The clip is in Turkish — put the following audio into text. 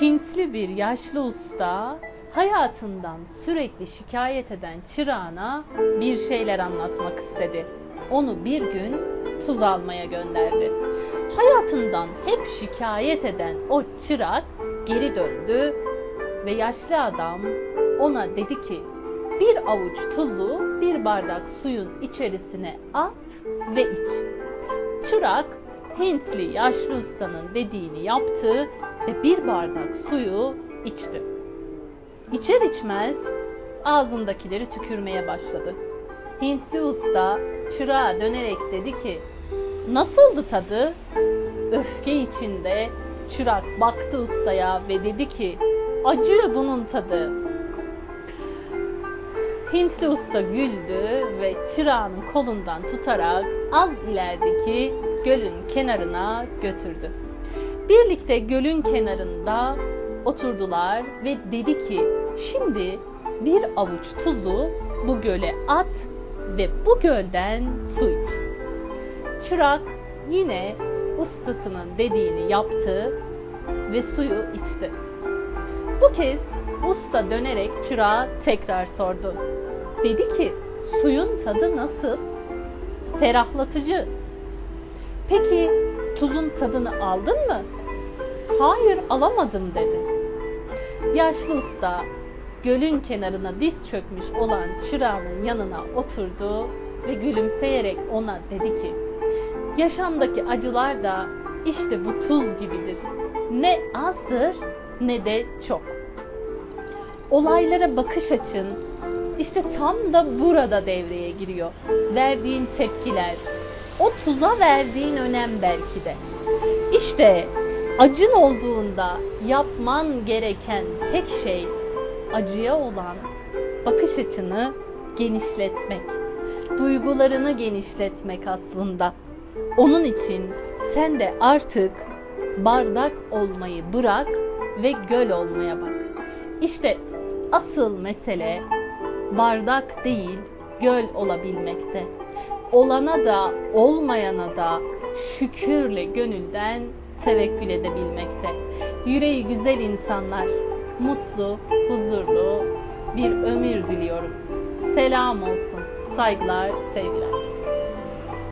Hintli bir yaşlı usta hayatından sürekli şikayet eden çırağına bir şeyler anlatmak istedi. Onu bir gün tuz almaya gönderdi. Hayatından hep şikayet eden o çırak geri döndü ve yaşlı adam ona dedi ki bir avuç tuzu bir bardak suyun içerisine at ve iç. Çırak Hintli yaşlı ustanın dediğini yaptı ve bir bardak suyu içti. İçer içmez ağzındakileri tükürmeye başladı. Hintli usta çırağa dönerek dedi ki nasıldı tadı? Öfke içinde çırak baktı ustaya ve dedi ki acı bunun tadı. Hintli usta güldü ve çırağının kolundan tutarak az ilerideki gölün kenarına götürdü. Birlikte gölün kenarında oturdular ve dedi ki şimdi bir avuç tuzu bu göle at ve bu gölden su iç. Çırak yine ustasının dediğini yaptı ve suyu içti. Bu kez usta dönerek çırağa tekrar sordu. Dedi ki suyun tadı nasıl? Ferahlatıcı. Peki tuzun tadını aldın mı? Hayır alamadım dedi. Yaşlı usta gölün kenarına diz çökmüş olan çırağının yanına oturdu ve gülümseyerek ona dedi ki Yaşamdaki acılar da işte bu tuz gibidir. Ne azdır ne de çok. Olaylara bakış açın işte tam da burada devreye giriyor. Verdiğin tepkiler, o tuza verdiğin önem belki de. İşte acın olduğunda yapman gereken tek şey acıya olan bakış açını genişletmek. Duygularını genişletmek aslında. Onun için sen de artık bardak olmayı bırak ve göl olmaya bak. İşte asıl mesele bardak değil, göl olabilmekte. Olana da olmayana da şükürle gönülden tevekkül edebilmekte. Yüreği güzel insanlar, mutlu, huzurlu bir ömür diliyorum. Selam olsun. Saygılar, sevgiler.